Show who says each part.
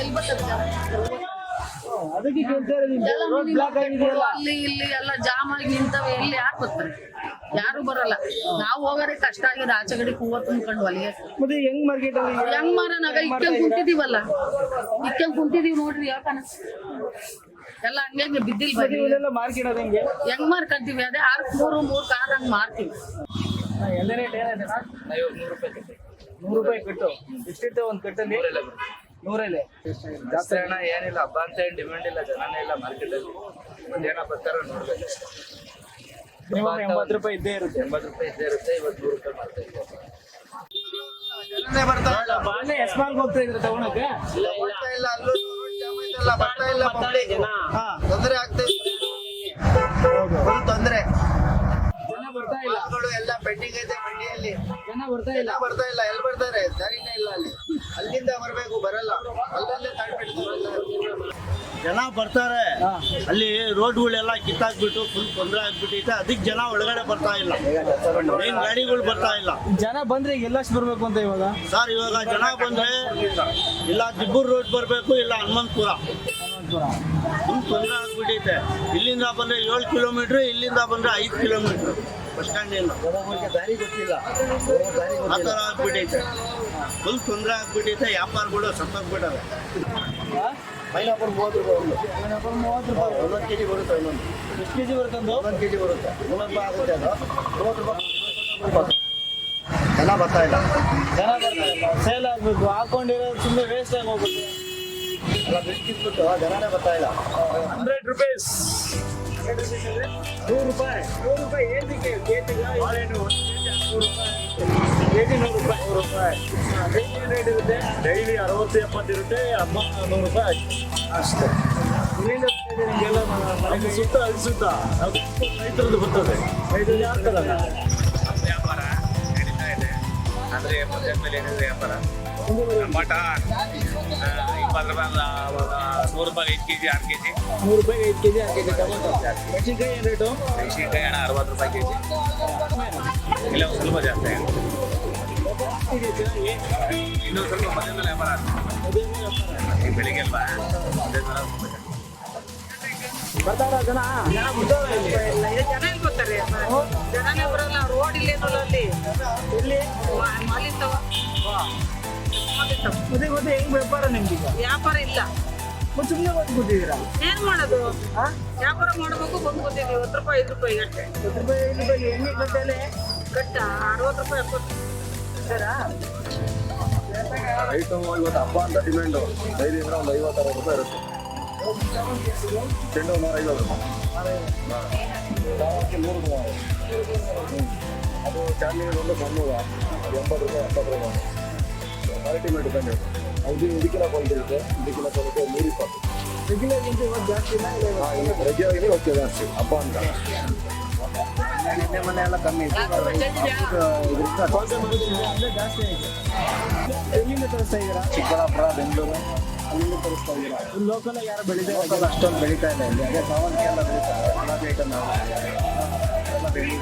Speaker 1: ಎಲ್ಲಿ ಬರ್ತದೆ?
Speaker 2: ಅದಕ್ಕೆ ಕೇಳ್ತಾ
Speaker 1: ಇಲ್ಲಿ ಎಲ್ಲ ಜಾಮ್ ಆಗಿ ನಿಂತವೆ ಎಲ್ಲಿ ಯಾರು ಬರ್ತಾರೆ? ಯಾರು ಬರಲ್ಲ. ನಾವು ಹೋಗೋರೆ ಕಷ್ಟ ಆಗಿದೆ ಆಚೆ ಕಡೆ ಹೂವ ತುಂಬ್ಕೊಂಡು ಅಲ್ಲಿಗೆ.
Speaker 2: ಮತ್ತೆ ಹೆಂಗ್ ಮಾರ್ಕೆಟ್ ಅಲ್ಲಿ
Speaker 1: ಹೆಂಗ್ ಮಾರನಾಗ ಇಕ್ಕಂಗ್ ಕುಂತಿದೀವಲ್ಲ ಇಕ್ಕಂಗ್ ಕುಂತಿದೀವಿ ನೋಡ್ರಿ ಯಾಕನ ಎಲ್ಲ ಹಂಗೆ ಬಿದ್ದಿಲ್ ಬರೀ
Speaker 2: ಮಾರ್ಕೆಟ್ ಅದ ಹೆಂಗೆ?
Speaker 1: ಹೆಂಗ್ ಮಾರ್ಕಂತೀವಿ ಅದೇ ಆರ್ ಮೂರು ಮೂರ್ ಕಾರ್ ಹಂಗ್ ಮಾರ್ತೀವಿ.
Speaker 2: ರೇಟ್ ನೂರು ರೂಪಾಯಿ ಕಟ್ಟು. ಎಷ್ಟಿರ್ತವೆ ಒಂದ್ ಕಟ್ಟಲ್ಲಿ ನೂರಲ್ಲಿ.
Speaker 3: ಜಾಸ್ತಿ ಹಣ ಏನಿಲ್ಲ ಹಬ್ಬ ಅಂತ ಏನ್ ಡಿಮ್ಯಾಂಡ್ ಇಲ್ಲ ಜನನೇ ಇಲ್ಲ ಮಾರ್ಕೆಟ್ ಅಲ್ಲಿ. ಒಂದ್ ಏನೋ ಬರ್ತಾರ ನೋಡ್ಬೇಕು.
Speaker 2: ಮಿನಿಮಮ್ ಎಂಬತ್ತು ರೂಪಾಯಿ ಇದ್ದೇ ಇರುತ್ತೆ.
Speaker 3: ಎಂಬತ್ತು ರೂಪಾಯಿ ಇದ್ದೇ ಇರುತ್ತೆ ಇವತ್ತು ನೂರು ರೂಪಾಯಿ ಮಾಡ್ತಾ ಇದ್ದೀವಿ
Speaker 2: ಬಾಳೆ ಎಸ್ಮಾಲ್ಗೆ ಹೋಗ್ತಾ ಇದ್ರೆ ತಗೊಳಕ್ಕೆ?
Speaker 4: ಬರ್ತಾ ಇಲ್ಲ ಅಲ್ಲೂ ರೋಡ್ ಜಾಮ್ ಐತಲ್ಲ ಬರ್ತಾ ಇಲ್ಲ ಪಬ್ಲಿಕ್
Speaker 2: ಹಾ
Speaker 4: ತೊಂದರೆ ಆಗ್ತಾ ಇದೆ. ತೊಂದರೆ.
Speaker 2: ಜನ ಬರ್ತಾ ಇಲ್ಲ.
Speaker 4: ಎಲ್ಲ ಪೆಂಡಿಂಗ್ ಐತೆ ಮಂಡಿಯಲ್ಲಿ.
Speaker 2: ಬರ್ತಾ ಇಲ್ಲ.
Speaker 4: ಎಲ್ಲ ಬರ್ತಾ ಇಲ್ಲ ಎಲ್ಲಿ ಬರ್ತಾರೆ? ದಾರಿನೇ ಇಲ್ಲ ಅಲ್ಲಿ. ಅಲ್ಲಿಂದ ಬರಬೇಕು ಬರಲ್ಲ. ಅಲ್ಲಲ್ಲೇ
Speaker 5: ಜನ ಬರ್ತಾರೆ. ಅಲ್ಲಿ ರೋಡ್ಗಳೆಲ್ಲ ಕಿತ್ತಾಕ್ಬಿಟ್ಟು ಫುಲ್ ತೊಂದರೆ ಆಗ್ಬಿಟ್ಟಿದೆ ಅದಕ್ಕೆ ಜನ ಒಳಗಡೆ ಬರ್ತಾ ಇಲ್ಲ. ಏನ್ ಗಾಡಿಗಳು ಬರ್ತಾ ಇಲ್ಲ.
Speaker 2: ಜನ ಬಂದ್ರೆ ಎಲ್ಲಷ್ಟು ಬರ್ಬೇಕು ಅಂತ ಇವಾಗ?
Speaker 5: ಸರ್ ಇವಾಗ ಜನ ಬಂದ್ರೆ ಇಲ್ಲ ದಿಬ್ಬೂರ್ ರೋಡ್ ಬರ್ಬೇಕು ಇಲ್ಲ ಹನುಮಂತಪುರ.
Speaker 2: ಹನುಮಂತಪುರ.
Speaker 5: ಫುಲ್ ತೊಂದರೆ ಆಗ್ಬಿಟ್ಟೈತೆ. ಇಲ್ಲಿಂದ ಬಂದ್ರೆ ಏಳು ಕಿಲೋಮೀಟರ್ ಇಲ್ಲಿಂದ ಬಂದ್ರೆ ಐದು ಕಿಲೋಮೀಟ್ರ್ ಬಸ್ ಸ್ಟ್ಯಾಂಡಿಂದ
Speaker 4: ದಾರಿ ಗೊತ್ತಿಲ್ಲ. ದಾರಿ
Speaker 5: ಆ ಥರ ಆಗ್ಬಿಟ್ಟೈತೆ ಫುಲ್ ತೊಂದರೆ ಆಗ್ಬಿಟ್ಟೈತೆ ವ್ಯಾಪಾರಗಳು ಸತ್ತೋಗ್ಬಿಟ್ಟವೆ
Speaker 4: ಪೈನಾಪಲ್ ಮೂವತ್ತು ರೂಪಾಯಿ ಒಂದು.
Speaker 2: ಮೂವತ್ತು ರೂಪಾಯಿ.
Speaker 4: ಒಂದೊಂದು ಕೆಜಿ ಬರುತ್ತೆ ಒಂದೊಂದು
Speaker 2: ಎಷ್ಟು ಕೆ ಕೆಜಿ ಒಂದು
Speaker 4: ಒಂದೊಂದು ಕೆಜಿ ಬರುತ್ತೆ. ಮೂವತ್ತು ರೂಪಾಯಿ ಆಗುತ್ತೆ ಅದು. ಮೂವತ್ತು ರೂಪಾಯಿ ಜನ ಬರ್ತಾ ಇಲ್ಲ.
Speaker 2: ಜನ ಬರ್ತಾ ಇಲ್ಲ. ಸೇಲ್ ಆಗ್ಬೇಕು. ಹಾಕೊಂಡಿರೋದು ಸುಮ್ಮನೆ ವೇಸ್ಟ್ ಆಗಿ ಹೋಗುತ್ತೆ
Speaker 4: ಎಲ್ಲ ಬಿಟ್ಟು ಜನನೇ ಬರ್ತಾ ಇಲ್ಲ.
Speaker 2: Hundred rupees. ನೂರು ರೂಪಾಯಿ ನೂರು ರೂಪಾಯಿ ಏನಕ್ಕೆ ಕೇಜಿಗೆ ಬಾಳೆಹಣ್ಣು ಒಂದು ಕೆಜಿ ನೂರು ರೂಪಾಯಿ. ನೂರು ರೂಪಾಯಿ. ಡೈಲಿ ರೇಟ್ ಇರುತ್ತೆ? ಡೈಲಿ ಅರವತ್ತು ಎಪ್ಪತ್ತು ಇರುತ್ತೆ. ಅಮ್ಮ ನೂರು ರೂಪಾಯಿ ಅಷ್ಟೇ. ಇಲ್ಲಿಂದ ನಿಮಗೆಲ್ಲ ಮನೆಗೆ ಸುತ್ತ ಅಲ್ಲಿ ಸುತ್ತ. ರೈತರದ್ದು ಬರ್ತದೆ. ರೈತರು ಹಾಕ್ತಾರಲ್ಲ
Speaker 3: ವ್ಯಾಪಾರ ನಡೀತಾ ಇದೆ. ಅಂದರೆ ಮಧ್ಯಾಹ್ನ ಮೇಲೆ ಏನಿದೆ ವ್ಯಾಪಾರ. ಟಮಾಟ ಇಪ್ಪತ್ತು ರೂಪಾಯಿ ನೂರು ರೂಪಾಯಿ ಐದು ಕೆ ಜಿ ಆರು ಕೆಜಿ
Speaker 2: ನೂರು ರೂಪಾಯಿ ಐದು ಕೆಜಿ ಆರು ಕೆಜಿ ಟೊಮೊಟೊ ಮೆಣಸಿನ್ಕಾಯಿ ಏನು ರೇಟು
Speaker 3: ಮೆಣಸಿನ್ಕಾಯಿ ಹಣ ಅರವತ್ತು ರೂಪಾಯಿ ಕೆಜಿ ಇಲ್ಲ ಒಂದ್ ಸ್ವಲ್ಪ ಜಾಸ್ತಿ ಆಗುತ್ತೆ. ಇನ್ನೊಂದು ಸ್ವಲ್ಪ ಮಧ್ಯಾಹ್ನ ಮೇಲೆ ವ್ಯಾಪಾರ
Speaker 2: ಅದೇ
Speaker 3: ಬೆಳಿಗ್ಗೆ ಅಲ್ವಾ ಸ್ವಲ್ಪ ಜಾಸ್ತಿ.
Speaker 2: ಬರ್ತಾರ ಜನ ಮತ್ತೆ ಮತ್ತೆ ಹೆಂಗ್ ವ್ಯಾಪಾರ ನಿಮ್ಗೀಗ
Speaker 1: ವ್ಯಾಪಾರ ಇಲ್ಲ.
Speaker 2: ಮತ್ತೆ ಸುಮ್ಮನೆ ಬಂದು ಕೂತಿದ್ದೀರಾ?
Speaker 1: ಏನ್ ಮಾಡೋದು? ವ್ಯಾಪಾರ ಮಾಡಬೇಕು ಬಂದು ಕೂತಿದ್ವಿ. ಹತ್ತು ರೂಪಾಯಿ ಐದು ರೂಪಾಯಿ ಗಟ್ಟೆ
Speaker 2: ಹತ್ತು ರೂಪಾಯಿ ಐದು ರೂಪಾಯಿ ಎಣ್ಣೆ ಗಂಟೆಲೆ
Speaker 1: ಗಟ್ಟ ಅರವತ್ತು ರೂಪಾಯಿ ಎಪ್ಪತ್ತು
Speaker 4: ಐಟಮ್ ಇವತ್ತು ಹಬ್ಬ ಅಂತ ಡಿಮ್ಯಾಂಡು ಡೈಲಿ ಅಂದ್ರೆ ಒಂದು ಐವತ್ತು ಅರವತ್ತು ರೂಪಾಯಿ ಇರುತ್ತೆ. ಚೆಂಡು ನೂರ ಐವತ್ತು ರೂಪಾಯಿ. ನೂರು ರೂಪಾಯಿ. ಅದು ಚಾಂದಿನಿ ಒಂದು ಸಣ್ಣದ ಎಂಬತ್ತು ರೂಪಾಯಿ ಎಪ್ಪತ್ತು ರೂಪಾಯಿ. ಕ್ವಾಲಿಟಿ ಮೇಲೆ ಡಿಪೆಂಡ್ ಅದು ಇದಕ್ಕೆಲ್ಲ ಕ್ವಾಲಿಟಿ ಇರುತ್ತೆ ಇದಕ್ಕೆಲ್ಲ ಕ್ವಾಲಿಟಿ ನೀರು ಇಪ್ಪತ್ತು.
Speaker 2: ರೆಗ್ಯುಲರ್ ಗಿಂತ ಇವತ್ತು ಜಾಸ್ತಿ ಇಲ್ಲ
Speaker 4: ರೆಗ್ಯುಲರ್ ಹೋಗ್ತದೆ ಜಾಸ್ತಿ ಹಬ್ಬ ಅಂತ ನಿನ್ನೆ ಮೊನ್ನೆ ಎಲ್ಲ ಕಮ್ಮಿ
Speaker 2: ಜಾಸ್ತಿ ಆಯ್ತು ಎಲ್ಲಿಂದ ತರಿಸ್ತಾ ಇದ್ದೀರಾ
Speaker 4: ಚಿಕ್ಕಬಳ್ಳಾಪುರ ಬೆಂಗಳೂರು ಅಲ್ಲಿಂದ ತರಿಸ್ತಾ ಇದ್ದೀರಾ
Speaker 2: ಲೋಕಲ್ ಯಾರು ಬೆಳಿತಾ
Speaker 4: ಲೋಕಲ್ ಅಷ್ಟೊಂದು ಬೆಳೀತಾ ಇಲ್ಲ ಇಲ್ಲಿ. ಅದೇ ಎಲ್ಲ ಬೆಳೀತಾರೆ. ಐಟಮ್ ಎಲ್ಲ ಬೆಳಿ